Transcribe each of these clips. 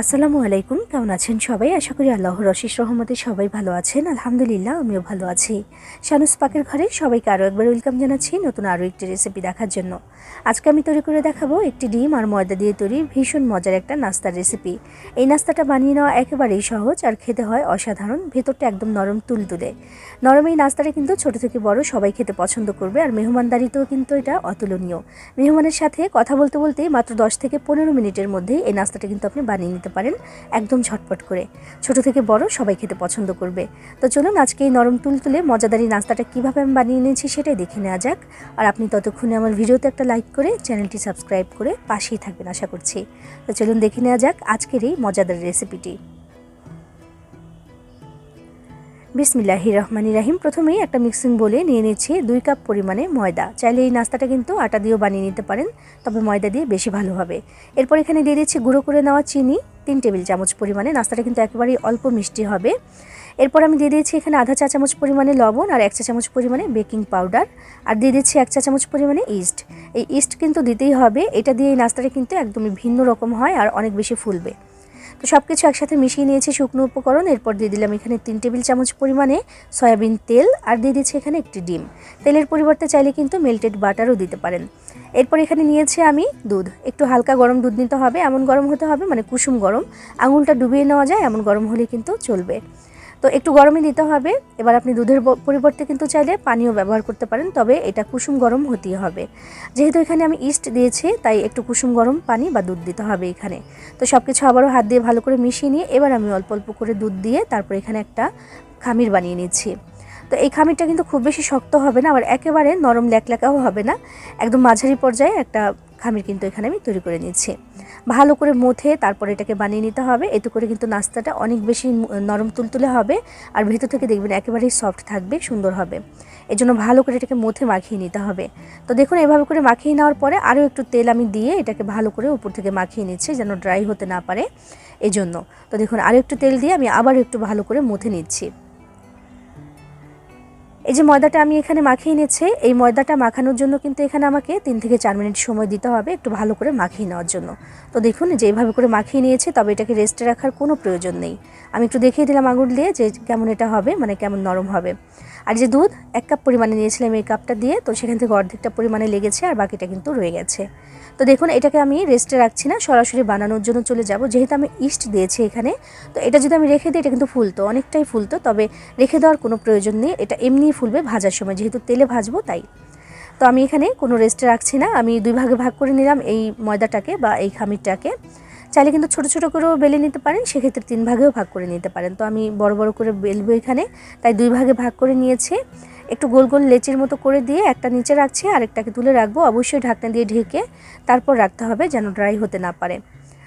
আসসালামু আলাইকুম, কেমন আছেন সবাই? আশা করি আল্লাহ রশিস রহমতে সবাই ভালো আছেন। আলহামদুলিল্লাহ, আমিও ভালো আছি। শানুস পাকের ঘরে সবাইকে আরও একবার ওয়েলকাম জানাচ্ছি নতুন আরও একটি রেসিপি দেখার জন্য। আজকে আমি তৈরি করে দেখাবো একটি ডিম আর ময়দা দিয়ে তৈরি ভীষণ মজার একটা নাস্তার রেসিপি এই নাস্তাটা বানিয়ে নেওয়া একেবারেই সহজ আর খেতে হয় অসাধারণ, ভেতরটা একদম নরম তুলতুলে। নরম এই নাস্তাটা কিন্তু ছোট থেকে বড় সবাই খেতে পছন্দ করবে আর মেহমানদারিতেও কিন্তু এটা অতুলনীয়। মেহমানের সাথে কথা বলতে বলতে মাত্র দশ থেকে পনেরো মিনিটের মধ্যেই এই নাস্তাটা কিন্তু আপনি বানিয়ে নিতে পারেন একদম ঝটপট করে। ছোট থেকে বড় সবাই খেতে পছন্দ করবে। তো চলুন আজকে এই নরম তুলতুলে মজাদারি নাস্তাটা কীভাবে আমি বানিয়ে নিয়েছি সেটাই দেখে নেওয়া যাক। আর আপনি ততক্ষণে আমার ভিডিওতে একটা লাইক করে চ্যানেলটি সাবস্ক্রাইব করে পাশেই থাকবেন আশা করছি। তো চলুন দেখে নেওয়া যাক আজকের এই মজাদার রেসিপিটি। বিসমিল্লাহি রহমানি রাহিম। প্রথমেই একটা মিক্সিং বলে নিয়ে নিচ্ছি দুই কাপ পরিমাণে ময়দা। চাইলে এই নাস্তাটা কিন্তু আটা দিয়েও বানিয়ে নিতে পারেন, তবে ময়দা দিয়ে বেশি ভালো হবে। এরপর এখানে দিয়ে দিচ্ছি গুঁড়ো করে নেওয়া চিনি, তিন টেবিল চামচ পরিমাণে। নাস্তাটা কিন্তু একেবারেই অল্প মিষ্টি হবে। এরপর আমি দিয়ে দিয়েছি এখানে আধা চা চামচ পরিমাণে লবণ আর এক চা চামচ পরিমাণে বেকিং পাউডার। আর দিয়ে দিচ্ছি এক চা চামচ পরিমাণে ইস্ট। এই ইস্ট কিন্তু দিতেই হবে। এটা দিয়ে এই নাস্তাটা কিন্তু একদমই ভিন্ন রকম হয় আর অনেক বেশি ফুলবে। তো সব কিছু একসাথে মিশিয়ে নিয়েছি শুকনো উপকরণ। এরপর দিয়ে দিলাম এখানে তিন টেবিল চামচ পরিমাণে সয়াবিন তেল আর দিয়ে দিচ্ছি এখানে একটি ডিম। তেলের পরিবর্তে চাইলে কিন্তু মেল্টেড বাটারও দিতে পারেন। এরপর এখানে নিয়েছি আমি দুধ। একটু হালকা গরম দুধ নিতে হবে। এমন গরম হতে হবে মানে কুসুম গরম। আঙুলটা ডুবিয়ে নেওয়া যায়, এমন গরম হলে কিন্তু চলবে। তো একটু গরমই দিতে হবে। এবার আপনি দুধের পরিবর্তে কিন্তু চাইলে পানিও ব্যবহার করতে পারেন, তবে এটা কুসুম গরম হতেই হবে। যেহেতু এখানে আমি ইস্ট দিয়েছি, তাই একটু কুসুম গরম পানি বা দুধ দিতে হবে এখানে। তো সব কিছু আবারও হাত দিয়ে ভালো করে মিশিয়ে নিয়ে এবার আমি অল্প অল্প করে দুধ দিয়ে তারপর এখানে একটা খামির বানিয়ে নিচ্ছি। তো এই খামিরটা কিন্তু খুব বেশি শক্ত হবে না, আবার একেবারে নরম ল্যাকল্যাকাও হবে না। একদম মাঝারি পর্যায়ে একটা খামির কিন্তু এখানে আমি তৈরি করে নিচ্ছি ভালো করে মথে তারপর এটাকে বানিয়ে নিতে হবে। এতে করে কিন্তু নাস্তাটা অনেক বেশি নরম তুলতুলে হবে, আর ভেতর থেকে দেখবেন একেবারেই সফট থাকবে, সুন্দর হবে। এই জন্য ভালো করে এটাকে মথে মাখিয়ে নিতে হবে। তো দেখুন, এভাবে করে মাখিয়ে নেওয়ার পরে আরও একটু তেল আমি দিয়ে এটাকে ভালো করে উপর থেকে মাখিয়ে নিচ্ছি যেন ড্রাই হতে না পারে। এই জন্য তো দেখুন, আরও একটু তেল দিয়ে আমি আবার একটু ভালো করে মথে নিচ্ছি। এই যে ময়দাটা আমি এখানে মাখিয়ে নিয়েছি এই ময়দাটা মাখানোর জন্য কিন্তু এখানে আমাকে তিন থেকে চার মিনিট সময় দিতে হবে একটু ভালো করে মাখিয়ে নেওয়ার জন্য। তো দেখুন, যে এইভাবে করে মাখিয়ে নিয়েছে, তবে এটাকে রেস্টে রাখার কোনো প্রয়োজন নেই। আমি একটু দেখিয়ে দিলাম আঙুর দিয়ে যে কেমন এটা হবে মানে কেমন নরম হবে। আর যে দুধ, এক কাপ পরিমাণে নিয়েছিলাম এই কাপটা দিয়ে, তো সেখান থেকে অর্ধেকটা পরিমাণে লেগেছে আর বাকিটা কিন্তু রয়ে গেছে। তো দেখুন, এটাকে আমি রেস্টে রাখছি না, সরাসরি বানানোর জন্য চলে যাব। যেহেতু আমি ইস্ট দিয়েছি এখানে, তো এটা যদি আমি রেখে দিই, এটা কিন্তু ফুলতো, অনেকটাই ফুলতো, তবে রেখে দেওয়ার কোনো প্রয়োজন নেই, এটা এমনিই ফুলবে ভাজার সময়, যেহেতু তেলে ভাজবো তাই। তো আমি এখানে কোনো রেস্টে রাখছি না, আমি দুই ভাগে ভাগ করে নিলাম এই ময়দাটাকে বা এই খামিরটাকে। চাইলে কিন্তু ছোটো ছোটো করেও বেলে নিতে পারেন, সেক্ষেত্রে তিন ভাগেও ভাগ করে নিতে পারেন। তো আমি বড় বড় করে বেলবো এখানে, তাই দুই ভাগে ভাগ করে নিয়েছি। একটু গোল গোল লেচির মতো করে দিয়ে একটা নিচে রাখছি, আরেকটাকে তুলে রাখব, অবশ্যই ঢাকনা দিয়ে ঢেকে তারপর রাখতে হবে যেন ড্রাই হতে না পারে।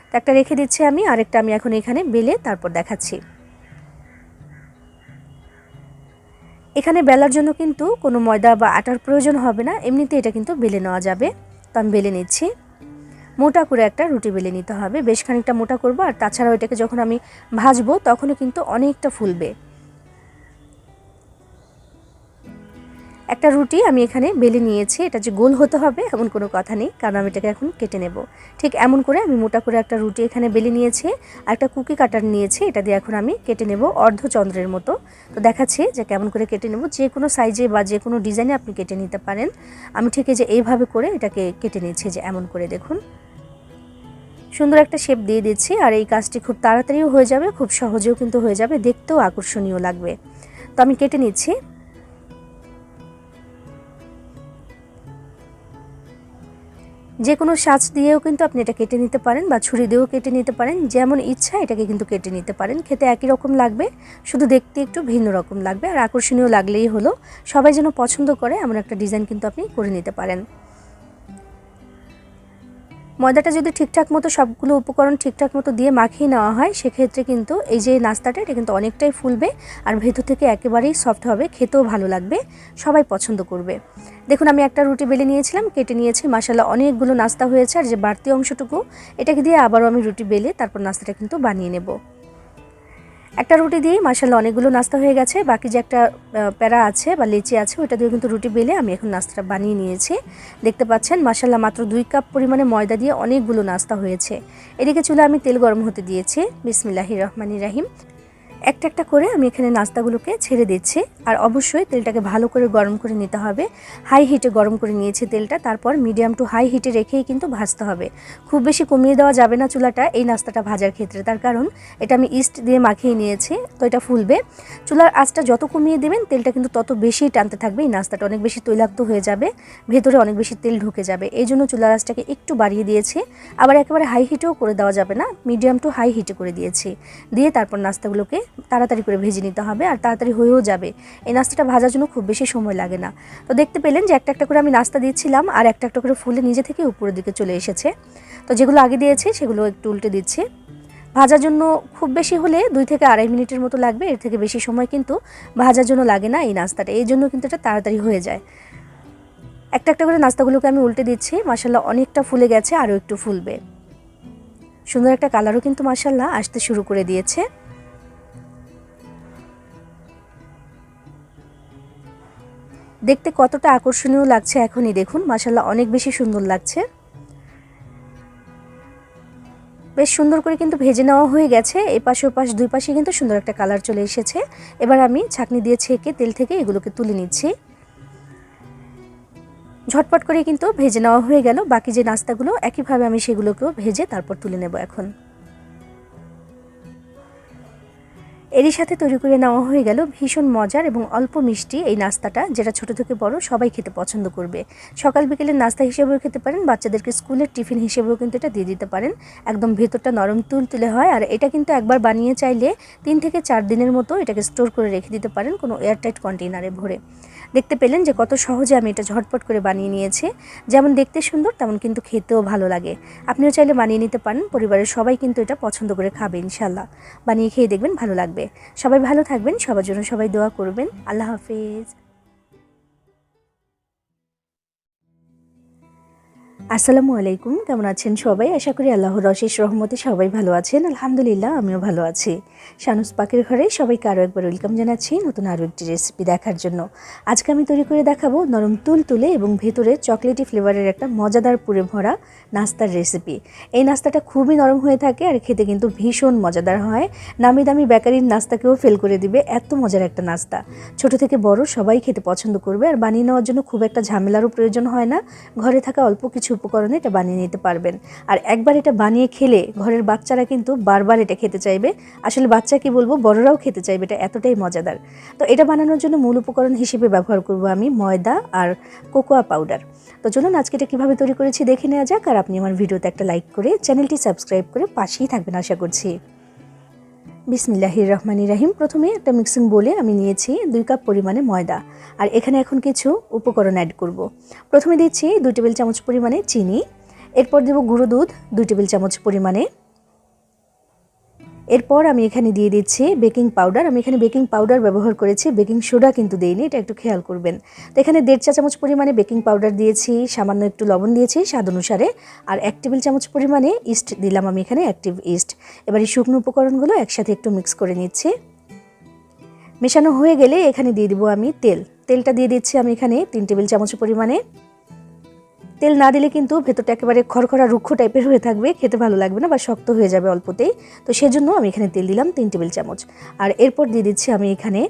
তো একটা রেখে দিচ্ছি আমি, আরেকটা আমি এখন এখানে বেলে তারপর দেখাচ্ছি। এখানে বেলার জন্য কিন্তু কোনো ময়দা বা আটার প্রয়োজন হবে না, এমনিতে এটা কিন্তু বেলে নেওয়া যাবে। তো আমি বেলে নিচ্ছি। মোটা করে একটা রুটি বেলে নিতে হবে। বেশ খানিকটা মোটা করব আর তাছাড়াও এটাকে যখন আমি ভাজবো তখনও কিন্তু অনেকটা ফুলবে। একটা রুটি আমি এখানে বেলে নিয়েছি, এটা যে গোল হতে হবে এমন কোনো কথা নেই, কারণ আমি এটাকে এখন কেটে নেব। ঠিক এমন করে আমি মোটা করে একটা রুটি এখানে বেলে নিয়েছি, আর একটা কুকি কাটার নিয়েছি, এটা দিয়ে এখন আমি কেটে নেব অর্ধচন্দ্রের মতো। তো দেখাচ্ছি যে কেমন করে কেটে নেব, যে কোনো সাইজে বা যে কোনো ডিজাইনে আপনি কেটে নিতে পারেন। আমি ঠিক যে এইভাবে করে এটাকে কেটে নিয়েছি, যে এমন করে দেখুন। সুন্দর একটা শেপ দিয়ে দিচ্ছি আর এই কাজটি খুব তাড়াতাড়িও হয়ে যাবে, খুব সহজেও কিন্তু হয়ে যাবে, দেখতেও আকর্ষণীয় লাগবে। তো আমি কেটে নিচ্ছি। যে কোনো সাজ দিয়েও কিন্তু আপনি এটা কেটে নিতে পারেন বা ছুরি দিয়েও কেটে নিতে পারেন, যেমন ইচ্ছা এটাকে কিন্তু কেটে নিতে পারেন, খেতে একই রকম লাগবে, শুধু দেখতে একটু ভিন্ন রকম লাগবে আর আকর্ষণীয় লাগলেই হলো, সবাই যেন পছন্দ করে এমন একটা ডিজাইন কিন্তু আপনি করে নিতে পারেন। ময়দাটা যদি ঠিকঠাক মতো সবগুলো উপকরণ ঠিকঠাক মতো দিয়ে মাখিয়ে নেওয়া হয়, সেক্ষেত্রে কিন্তু এই যে নাস্তাটা, এটা কিন্তু অনেকটাই ফুলবে আর ভেতর থেকে একেবারেই সফট হবে, খেতেও ভালো লাগবে, সবাই পছন্দ করবে। দেখুন, আমি একটা রুটি বেলে নিয়েছিলাম, কেটে নিয়েছি মাসালা অনেকগুলো নাস্তা হয়েছে, আর যে বাড়তি অংশটুকু, এটাকে দিয়ে আবারও আমি রুটি বেলে তারপর নাস্তাটা কিন্তু বানিয়ে নেব। একটা রুটি দিয়েই মার্শাল্লাহ অনেকগুলো নাস্তা হয়ে গেছে। বাকি যে একটা প্যারা আছে বা লেচি আছে, ওইটা দিয়ে কিন্তু রুটি বেলে আমি এখন নাস্তাটা বানিয়ে নিয়েছি। দেখতে পাচ্ছেন মার্শাল্লাহ মাত্র দুই কাপ পরিমাণে ময়দা দিয়ে অনেকগুলো নাস্তা হয়েছে। এদিকে চুলে আমি তেল গরম হতে দিয়েছি। বিসমিল্লাহি রহমানি রাহিম। একটা একটা করে আমি এখানে নাস্তাগুলোকে ছেড়ে দিচ্ছি। আর অবশ্যই তেলটাকে ভালো করে গরম করে নিতে হবে। হাই হিটে গরম করে নিয়েছি তেলটা, তারপর মিডিয়াম টু হাই হিটে রেখেই কিন্তু ভাজতে হবে। খুব বেশি কমিয়ে দেওয়া যাবে না চুলাটা এই নাস্তাটা ভাজার ক্ষেত্রে। তার কারণ এটা আমি ইস্ট দিয়ে মাখিয়ে নিয়েছি, তো এটা ফুলবে। চুলার আঁচটা যত কমিয়ে দেবেন, তেলটা কিন্তু তত বেশি টানতে থাকবে, এই নাস্তাটা অনেক বেশি তৈলাক্ত হয়ে যাবে, ভেতরে অনেক বেশি তেল ঢুকে যাবে। এই জন্য চুলার আঁচটাকে একটু বাড়িয়ে দিয়েছি। আবার একেবারে হাই হিটেও করে দেওয়া যাবে না, মিডিয়াম টু হাই হিটে করে দিয়েছি। দিয়ে তারপর নাস্তাগুলোকে তাড়াতাড়ি করে ভেজে নিতে হবে আর তাড়াতাড়ি হয়েও যাবে। এই নাস্তাটা ভাজার জন্য খুব বেশি সময় লাগে না। তো দেখতে পেলেন যে একটা একটা করে আমি নাস্তা দিচ্ছিলাম আর একটা একটা করে ফুলে নিজে থেকে উপরের দিকে চলে এসেছে। তো যেগুলো আগে দিয়েছি সেগুলো একটু উল্টে দিচ্ছি। ভাজার জন্য খুব বেশি হলে দুই থেকে আড়াই মিনিটের মতো লাগবে, এর থেকে বেশি সময় কিন্তু ভাজার জন্য লাগে না এই নাস্তাটা। এই জন্য কিন্তু এটা তাড়াতাড়ি হয়ে যায়। একটা একটা করে নাস্তাগুলোকে আমি উল্টে দিচ্ছি মাসাল্লাহ অনেকটা ফুলে গেছে, আরও একটু ফুলবে। সুন্দর একটা কালারও কিন্তু মাসাল্লাহ আসতে শুরু করে দিয়েছে। দেখতে কতটা আকর্ষণীয় লাগছে এখনই দেখুন। মাসাল্লাহ অনেক বেশি সুন্দর লাগছে। বেশ সুন্দর করে কিন্তু ভেজে নেওয়া হয়ে গেছে। এই পাশে ও পাশ দুই পাশে কিন্তু সুন্দর একটা কালার চলে এসেছে। এবার আমি ছাকনি দিয়ে ছেঁকে তেল থেকে এগুলোকে তুলে নিচ্ছি। ঝটপট করে কিন্তু ভেজে নেওয়া হয়ে গেল। বাকি যে নাস্তাগুলো, একইভাবে আমি সেগুলোকেও ভেজে তারপর তুলে নেব এখন। এরই সাথে তৈরি করে নেওয়া হয়ে গেল ভীষণ মজার এবং অল্প মিষ্টি এই নাস্তাটা, যেটা ছোট থেকে বড় সবাই খেতে পছন্দ করবে। সকাল বিকেলের নাস্তা হিসেবেও খেতে পারেন, বাচ্চাদেরকে স্কুলের টিফিন হিসেবেও কিন্তু এটা দিয়ে দিতে পারেন। একদম ভেতরটা নরম তুল তুলে হয়, আর এটা কিন্তু একবার বানিয়ে চাইলে তিন থেকে চার দিনের মতো এটাকে স্টোর করে রেখে দিতে পারেন কোনো এয়ারটাইট কন্টেইনারে ভরে। দেখতে পেলেন যে কত সহজে আমি এটা ঝটপট করে বানিয়ে নিয়েছি। যেমন দেখতে সুন্দর, তেমন কিন্তু খেতেও ভালো লাগে। আপনিও চাইলে বানিয়ে নিতে পারেন, পরিবারের সবাই কিন্তু এটা পছন্দ করে খাবে ইনশাল্লাহ বানিয়ে খেয়ে দেখবেন ভালো লাগবে। সবাই ভালো থাকবেন সবার জন্য সবাই দোয়া করবেন। আল্লাহ হাফিজ। আসসালামু আলাইকুম, কেমন আছেন সবাই? আশা করি আল্লাহর অশেষ রহমতে সবাই ভালো আছেন। আলহামদুলিল্লাহ, আমিও ভালো আছি। শানুস পাকের ঘরে সবাইকে আরও একবার ওয়েলকাম জানাচ্ছি নতুন আরও একটি রেসিপি দেখার জন্য। আজকে আমি তৈরি করে দেখাবো নরম তুল তুলে এবং ভেতরে চকলেটি ফ্লেভারের একটা মজাদার পুরে ভরা নাস্তার রেসিপি এই নাস্তাটা খুবই নরম হয়ে থাকে আর খেতে কিন্তু ভীষণ মজাদার হয়। নামি দামি বেকারির নাস্তাকেও ফেল করে দিবে এত মজার একটা নাস্তা। ছোট থেকে বড় সবাই খেতে পছন্দ করবে আর বানিয়ে নেওয়ার জন্য খুব একটা ঝামেলারও প্রয়োজন হয় না। ঘরে থাকা অল্প কিছু উপকরণে এটা বানিয়ে নিতে পারবেন। আর একবার এটা বানিয়ে খেলে ঘরের বাচ্চারা কিন্তু বারবার এটা খেতে চাইবে। আসলে বাচ্চা কি বলব? বড়রাও খেতে চাইবে, এটা এতটাই মজাদার। তো এটা বানানোর জন্য মূল উপকরণ হিসেবে ব্যবহার করব আমি ময়দা আর কোকোয়া পাউডার। তো চলুন আজকে এটা কীভাবে তৈরি করেছি দেখে নেওয়া যাক। আর আপনি আমার ভিডিওতে একটা লাইক করে চ্যানেলটি সাবস্ক্রাইব করে পাশেই থাকবেন আশা করছি। বিসমিল্লাহির রহমান রাহিম প্রথমে একটা মিক্সিং বলে আমি নিয়েছি দুই কাপ পরিমাণে ময়দা। আর এখানে এখন কিছু উপকরণ অ্যাড করব। প্রথমে দিচ্ছি দুই টেবিল চামচ পরিমাণে চিনি। এরপর দেব গুঁড়ো দুধ, দুই টেবিল চামচ পরিমাণে এরপর আমি এখানে দিয়ে দিচ্ছি বেকিং পাউডার। আমি এখানে বেকিং পাউডার ব্যবহার করেছি। বেকিং সোডা কিন্তু দেইনি, এটা একটু খেয়াল করবেন। তো এখানে দেড় চা চামচ পরিমাণে বেকিং পাউডার দিয়েছি, সামান্য একটু লবণ দিয়েছি স্বাদ অনুসারে। আর এক টেবিল চামচ পরিমাণে ইস্ট দিলাম আমি এখানে, অ্যাক্টিভ ইস্ট। এবার এই শুকনো উপকরণগুলো একসাথে একটু মিক্স করে নিচ্ছি। মেশানো হয়ে গেলে এখানে দিয়ে দিব আমি তেল। তেলটা দিয়ে দিচ্ছি আমি এখানে তিন টেবিল চামচ পরিমাণে। তেল না দিলে কিন্তু ভেতরটা একেবারে খড়খড়া, রুক্ষ টাইপের হয়ে থাকবে, খেতে ভালো লাগবে না বা শক্ত হয়ে যাবে অল্পতেই। তো সেজন্য আমি এখানে তেল দিলাম তিন টেবিল চামচ। আর এরপর দিয়ে দিচ্ছি আমি এখানে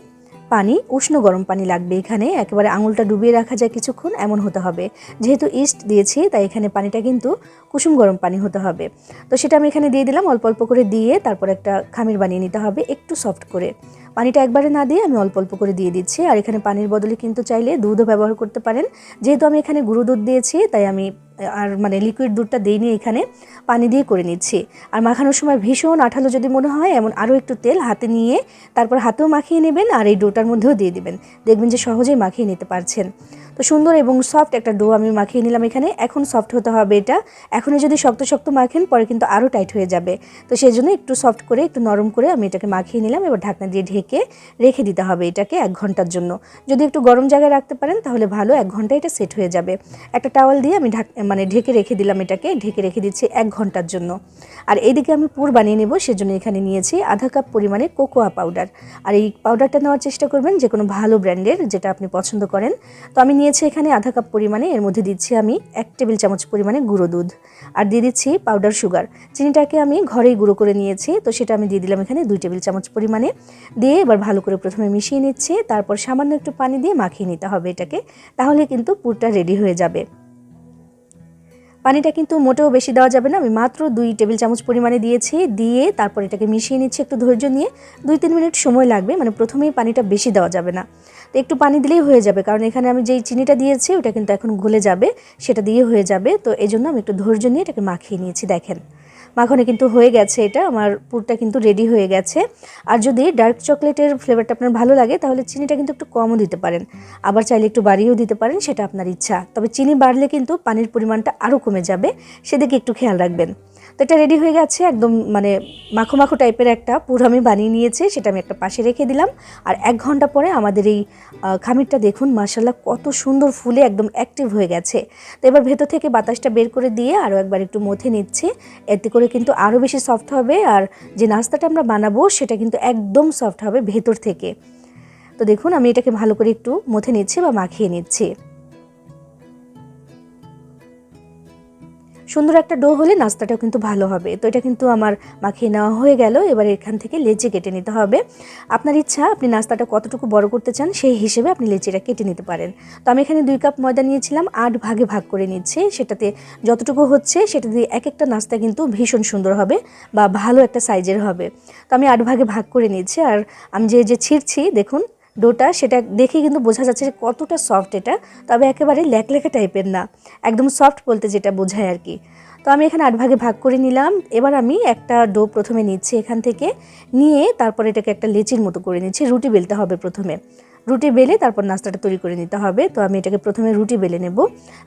পানি, উষ্ণ গরম পানি লাগবে এখানে। একেবারে আঙুলটা ডুবিয়ে রাখা যায় কিছুক্ষণ, এমন হতে হবে। যেহেতু ইস্ট দিয়েছি, তাই এখানে পানিটা কিন্তু কুসুম গরম পানি হতে হবে। তো সেটা আমি এখানে দিয়ে দিলাম, অল্প অল্প করে দিয়ে তারপর একটা খামির বানিয়ে নিতে হবে একটু সফট করে। পানিটা একবারে না দিয়ে আমি অল্প অল্প করে দিয়ে দিচ্ছি। আর এখানে পানির বদলে কিন্তু চাইলে দুধও ব্যবহার করতে পারেন। যেহেতু আমি এখানে গুঁড়ো দুধ দিয়েছি, তাই আমি আর মানে লিকুইড দুধটা দিইনি এখানে, পানি দিয়ে করে নিচ্ছি। আর মাখানোর সময় ভীষণ আঠালো যদি মনে হয়, এমন আরও একটু তেল হাতে নিয়ে তারপর হাতেও মাখিয়ে নেবেন আর এই ডোটার মধ্যেও দিয়ে দেবেন। দেখবেন যে সহজেই মাখিয়ে নিতে পারছেন। তো সুন্দর এবং সফট একটা ডো আমি মাখিয়ে নিলাম এখানে। এখন সফট হতে হবে এটা। এখনই যদি শক্ত শক্ত মাখেন, পরে কিন্তু আরও টাইট হয়ে যাবে। তো সেই জন্য একটু সফট করে, একটু নরম করে আমি এটাকে মাখিয়ে নিলাম। এবার ঢাকনা দিয়ে ঢেকে রেখে দিতে হবে এটাকে এক ঘণ্টার জন্য। যদি একটু গরম জায়গায় রাখতে পারেন, তাহলে ভালো এক ঘণ্টা এটা সেট হয়ে যাবে। একটা টাওয়াল দিয়ে আমি ঢাক মানে ঢেকে রেখে দিলাম এটাকে। ঢেকে রেখে দিচ্ছি এক ঘণ্টার জন্য। আর এইদিকে আমি পুর বানিয়ে নেব, সেজন্য এখানে নিয়েছি আধা কাপ পরিমাণে কোকোয়া পাউডার আর এই পাউডারটা নেওয়ার চেষ্টা করবেন যে কোনো ভালো ব্র্যান্ডের যেটা আপনি পছন্দ করেন। তো আমি নিয়েছি এখানে আধা কাপ পরিমাণে। এর মধ্যে দিচ্ছি আমি এক টেবিল চামচ পরিমাণে গুঁড়ো দুধ। আর দিয়ে দিচ্ছি পাউডার সুগার চিনিটাকে আমি ঘরেই গুঁড়ো করে নিয়েছি, তো সেটা আমি দিয়ে দিলাম এখানে দুই টেবিল চামচ পরিমাণে। দিয়ে এবার ভালো করে প্রথমে মিশিয়ে নিচ্ছি, তারপর সামান্য একটু পানি দিয়ে মাখিয়ে নিতে হবে এটাকে, তাহলে কিন্তু পুরটা রেডি হয়ে যাবে। পানিটা কিন্তু মোটেও বেশি দেওয়া যাবে না। আমি মাত্র দুই টেবিল চামচ পরিমাণে দিয়েছি। দিয়ে তারপর এটাকে মিশিয়ে নিচ্ছি একটু ধৈর্য নিয়ে। দুই তিন মিনিট সময় লাগবে মানে প্রথমেই পানিটা বেশি দেওয়া যাবে না। তো একটু পানি দিলেই হয়ে যাবে, কারণ এখানে আমি যেই চিনিটা দিয়েছি, ওটা কিন্তু এখন গলে যাবে, সেটা দিয়ে হয়ে যাবে। তো এই জন্য আমি একটু ধৈর্য নিয়ে এটাকে মাখিয়ে নিয়েছি, দেখেন। মাখনে কিন্তু হয়ে গেছে এটা। আমার পুরটা কিন্তু রেডি হয়ে গেছে। আর যদি ডার্ক চকলেটের ফ্লেভারটা আপনার ভালো লাগে, তাহলে চিনিটা কিন্তু একটু কমও দিতে পারেন। আবার চাইলে একটু বাড়িয়েও দিতে পারেন, সেটা আপনার ইচ্ছা। তবে চিনি বাড়লে কিন্তু পানির পরিমাণটা আরও কমে যাবে। সেদিকে একটু খেয়াল রাখবেন। তো এটা রেডি হয়ে গেছে, একদম মানে মাখো মাখো টাইপের একটা পুর আমি বানিয়ে নিয়েছি, সেটা আমি একটা পাশে রেখে দিলাম। আর এক ঘণ্টা পরে আমাদের এই খামিরটা দেখুন মাসাল্লাহ কত সুন্দর ফুলে একদম অ্যাক্টিভ হয়ে গেছে। তো এবার ভেতর থেকে বাতাসটা বের করে দিয়ে আরও একবার একটু মথে নিচ্ছি। এতে করে কিন্তু আরও বেশি সফট হবে, আর যে নাস্তাটা আমরা বানাবো, সেটা কিন্তু একদম সফট হবে ভেতর থেকে। তো দেখুন, আমি এটাকে ভালো করে একটু মথে নিচ্ছি বা মাখিয়ে নিচ্ছি। সুন্দর একটা ডো হলে নাস্তাটাও কিন্তু ভালো হবে। তো এটা কিন্তু আমার মাখিয়ে নেওয়া হয়ে গেল। এবার এখান থেকে লেচি কেটে নিতে হবে। আপনার ইচ্ছা, আপনি নাস্তাটা কতটুকু বড় করতে চান সেই হিসেবে আপনি লেচিটা কেটে নিতে পারেন। তো আমি এখানে দুই কাপ ময়দা নিয়েছিলাম, আট ভাগে ভাগ করে নিচ্ছি। সেটাতে যতটুকু হচ্ছে সেটা দিয়ে এক একটা নাস্তা কিন্তু ভীষণ সুন্দর হবে বা ভালো একটা সাইজের হবে। তো আমি আট ভাগে ভাগ করে নিচ্ছি। আর আমি যে যে ছিঁড়ছি, দেখুন ডোটা সেটা দেখে কিন্তু বোঝা যাচ্ছে যে কতটা সফট এটা। তবে একেবারে ল্যাকলেখা টাইপের না, একদম সফট বলতে যেটা বোঝায় আর কি। তো আমি এখানে আট ভাগে ভাগ করে নিলাম। এবার আমি একটা ডো প্রথমে নিচ্ছি এখান থেকে, নিয়ে তারপর এটাকে একটা লেচির মতো করে নিচ্ছি, রুটি বেলতে হবে প্রথমে। রুটি বেলে তারপর নাস্তাটা তৈরি করে নিতে হবে, তো আমি এটাকে প্রথমে রুটি বেলে নেব।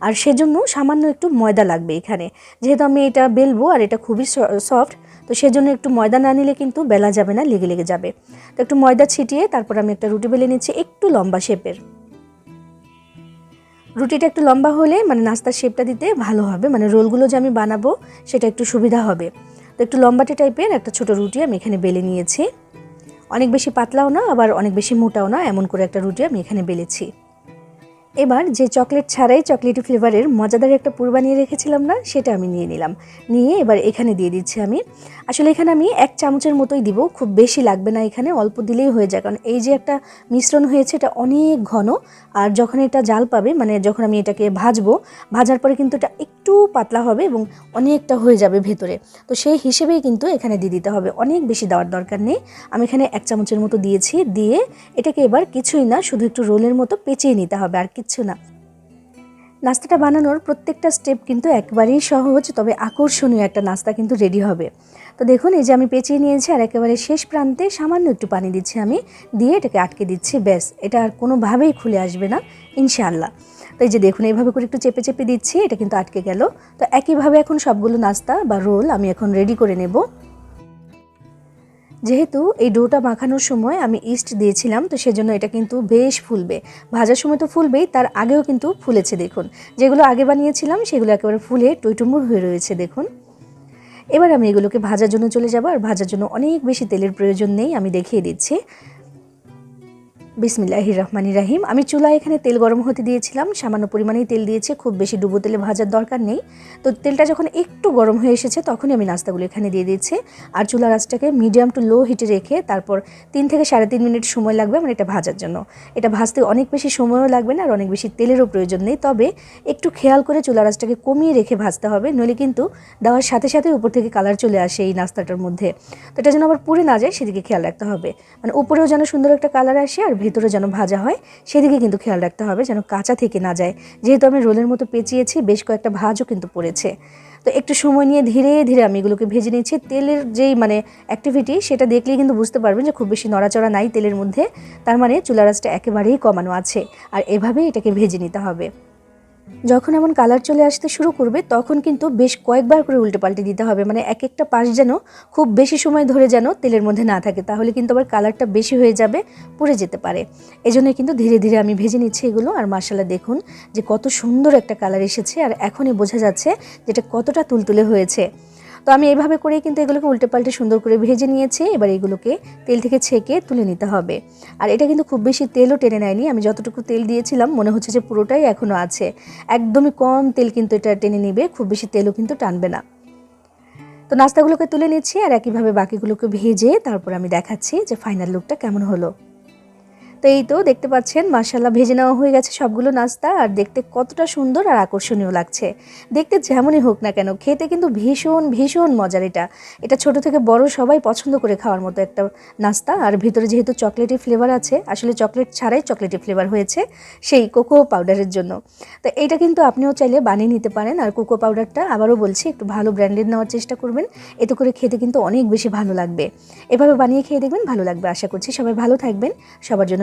আর সেজন্য সামান্য একটু ময়দা লাগবে এখানে। যেহেতু আমি এটা বেলবো আর এটা খুবই সফট তো সেজন্য একটু ময়দা না নিলে কিন্তু বেলা যাবে না, লেগে লেগে যাবে। তো একটু ময়দা ছিটিয়ে তারপর আমি একটা রুটি বেলে নিচ্ছি, একটু লম্বা শেপের। রুটিটা একটু লম্বা হলে মানে নাস্তার শেপটা দিতে ভালো হবে মানে রোলগুলো যে আমি বানাবো সেটা একটু সুবিধা হবে। তো একটু লম্বাটে টাইপের একটা ছোট রুটি আমি এখানে বেলে নিয়েছি। অনেক বেশি পাতলাও না, আবার অনেক বেশি মোটাও না, এমন করে একটা রুটি আমি এখানে বেলেছি। এবার যে চকলেট ছাড়াই চকলেটি ফ্লেভারের মজাদার একটা পুর রেখেছিলাম না, সেটা আমি নিয়ে নিলাম। নিয়ে এবার এখানে দিয়ে দিচ্ছি আমি আসলে এখানে আমি এক চামচের মতোই দিব, খুব বেশি লাগবে না এখানে, অল্প দিলেই হয়ে যায়। কারণ এই যে একটা মিশ্রণ হয়েছে, এটা অনেক ঘন, আর যখন এটা জাল পাবে মানে যখন আমি এটাকে ভাজবো, ভাজার পরে কিন্তু এটা একটু পাতলা হবে এবং অনেকটা হয়ে যাবে ভেতরে। তো সেই হিসেবেই কিন্তু এখানে দিয়ে দিতে হবে। অনেক বেশি দেওয়ার দরকার নেই। আমি এখানে এক চামচের মতো দিয়েছি, দিয়ে এটাকে এবার কিছুই না, শুধু একটু রোলের মতো পেঁচিয়ে নিতে হবে, আর কিচ্ছু না। নাস্তাটা বানানোর প্রত্যেকটা স্টেপ কিন্তু একবারেই সহজ, তবে আকর্ষণীয় একটা নাস্তা কিন্তু রেডি হবে। তো দেখুন, এই যে আমি পেঁচিয়ে নিয়েছি আর একেবারে শেষ প্রান্তে সামান্য একটু পানি দিচ্ছি আমি, দিয়ে এটাকে আটকে দিচ্ছি, ব্যাস। এটা আর কোনোভাবেই খুলে আসবে না, ইনশাআল্লাহ। তো এই যে দেখুন, এইভাবে করে একটু চেপে চেপে দিচ্ছি, এটা কিন্তু আটকে গেল। তো একইভাবে এখন সবগুলো নাস্তা বা রোল আমি এখন রেডি করে নেব। যেহেতু এই ডোটা মাখানোর সময় আমি ইস্ট দিয়েছিলাম, তো সেজন্য এটা কিন্তু বেশ ফুলবে। ভাজার সময় তো ফুলবেই, তার আগেও কিন্তু ফুলেছে, দেখুন। যেগুলো আগে বানিয়েছিলাম, সেগুলো একেবারে ফুলে টইটুম্বুর হয়ে রয়েছে, দেখুন। এবার আমি এগুলোকে ভাজার জন্য চলে যাব, আর ভাজার জন্য অনেক বেশি তেলের প্রয়োজন নেই, আমি দেখিয়ে দিচ্ছি। বিসমিল্লাহির রহমানির রাহিম আমি চুলা এখানে তেল গরম হতে দিয়েছিলাম, সামান্য পরিমাণেই তেল দিয়েছি, খুব বেশি ডুবো তেলে ভাজার দরকার নেই। তো তেলটা যখন একটু গরম হয়ে এসেছে, তখনই আমি নাস্তাগুলো এখানে দিয়ে দিয়েছি। আর চুলা রাসটাকে মিডিয়াম টু লো হিটে রেখে তারপর তিন থেকে সাড়ে তিন মিনিট সময় লাগবে আমার এটা ভাজার জন্য। এটা ভাজতে অনেক বেশি সময়ও লাগবে না আর অনেক বেশি তেলেরও প্রয়োজন নেই। তবে একটু খেয়াল করে চুলা রাসটাকে কমিয়ে রেখে ভাজতে হবে, নইলে কিন্তু দেওয়ার সাথে সাথে উপর থেকে কালার চলে আসে এই নাস্তাটার মধ্যে। তো এটা যেন আবার পুড়ে না যায়, সেদিকে খেয়াল রাখতে হবে। মানে উপরেও যেন সুন্দর একটা কালার আসে আর ভেতরে যেন ভাজা হয়, সেদিকে কিন্তু খেয়াল রাখতে হবে যেন কাঁচা থেকে না যায়। যেহেতু আমি রোলের মতো পেঁচিয়েছি, বেশ কয়েকটা ভাজও কিন্তু পড়েছে। তো একটু সময় নিয়ে ধীরে ধীরে আমি এগুলোকে ভেজে নিয়েছি তেলের যেই মানে অ্যাক্টিভিটি সেটা দেখলেই কিন্তু বুঝতে পারবেন যে খুব বেশি নড়াচড়া নাই তেলের মধ্যে। তার মানে চুলারাজটা একেবারেই কমানো আছে। আর এভাবেই এটাকে ভেজে নিতে হবে। যখন এমন কালার চলে আসতে শুরু করবে, তখন কিন্তু বেশ কয়েকবার করে উল্টে পাল্টে দিতে হবে। মানে এক একটা পাশ যেন খুব বেশি সময় ধরে যেন তেলের মধ্যে না থাকে, তাহলে কিন্তু আবার কালারটা বেশি হয়ে যাবে, পড়ে যেতে পারে। এজন্য কিন্তু ধীরে ধীরে আমি ভেজে নিচ্ছি এগুলো। আর মশালা দেখুন যে কত সুন্দর একটা কালার এসেছে। আর এখনই বোঝা যাচ্ছে যেটা কতটা তুলতুলে হয়েছে। তো আমি এইভাবে করেই কিন্তু এগুলোকে উল্টে পাল্টে সুন্দর করে ভেজে নিয়েছি। এবার এগুলোকে তেল থেকে ছেঁকে তুলে নিতে হবে। আর এটা কিন্তু খুব বেশি তেলও টেনে নেয়নি। আমি যতটুকু তেল দিয়েছিলাম, মনে হচ্ছে যে পুরোটাই এখনও আছে। একদমই কম তেল কিন্তু এটা টেনে নিবে, খুব বেশি তেলও কিন্তু টানবে না। তো নাস্তাগুলোকে তুলে নিচ্ছি আর একইভাবে বাকিগুলোকে ভেজে তারপর আমি দেখাচ্ছি যে ফাইনাল লুকটা কেমন হলো। তো এই তো দেখতে পাচ্ছেন মাসাল্লাহ ভেজে নেওয়া হয়ে গেছে সবগুলো নাস্তা। আর দেখতে কতটা সুন্দর আর আকর্ষণীয় লাগছে। দেখতে যেমনই হোক না কেন, খেতে কিন্তু ভীষণ ভীষণ মজার এটা। এটা ছোট থেকে বড় সবাই পছন্দ করে খাওয়ার মতো একটা নাস্তা। আর ভিতরে যেহেতু চকলেটি ফ্লেভার আছে, আসলে চকলেট ছাড়াই চকলেটি ফ্লেভার হয়েছে সেই কোকো পাউডারের জন্য। তো এইটা কিন্তু আপনিও চাইলে বানিয়ে নিতে পারেন। আর কোকো পাউডারটা আবারও বলছি, একটু ভালো ব্র্যান্ডেড নেওয়ার চেষ্টা করবেন। এতে করে খেতে কিন্তু অনেক বেশি ভালো লাগবে। এভাবে বানিয়ে খেয়ে দেখবেন ভালো লাগবে, আশা করছি সবাই ভালো থাকবেন। সবার জন্য